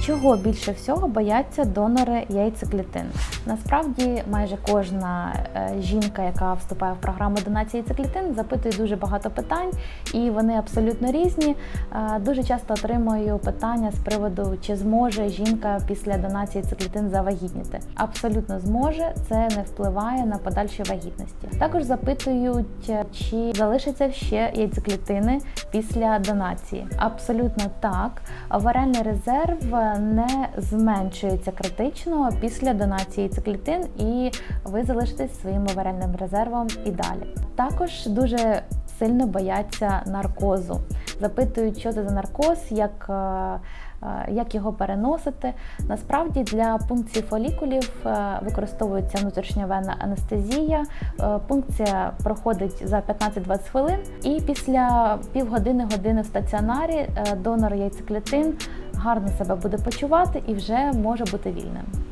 Чого більше всього бояться донори яйцеклітин? Насправді, майже кожна е, жінка, яка вступає в програму донації яйцеклітин, запитує дуже багато питань, і вони абсолютно різні. Е, Дуже часто отримую питання з приводу, чи зможе жінка після донації яйцеклітин завагітніти. Абсолютно зможе, це не впливає на подальші вагітності. Також запитують, е, чи залишаться ще яйцеклітини після донації. Абсолютно так. Оваріальний резерв не зменшується критично після донації циклітин, і ви залишитесь своїм варельним резервом і далі. Також дуже сильно бояться наркозу. Запитують, що це за наркоз, як, е, е, як його переносити. Насправді для пункції фолікулів е, використовується внутрішньовенна анестезія. Пункція проходить за 15-20 хвилин, і після півгодини-години в стаціонарі донор яйцеклітин гарно себе буде почувати і вже може бути вільним.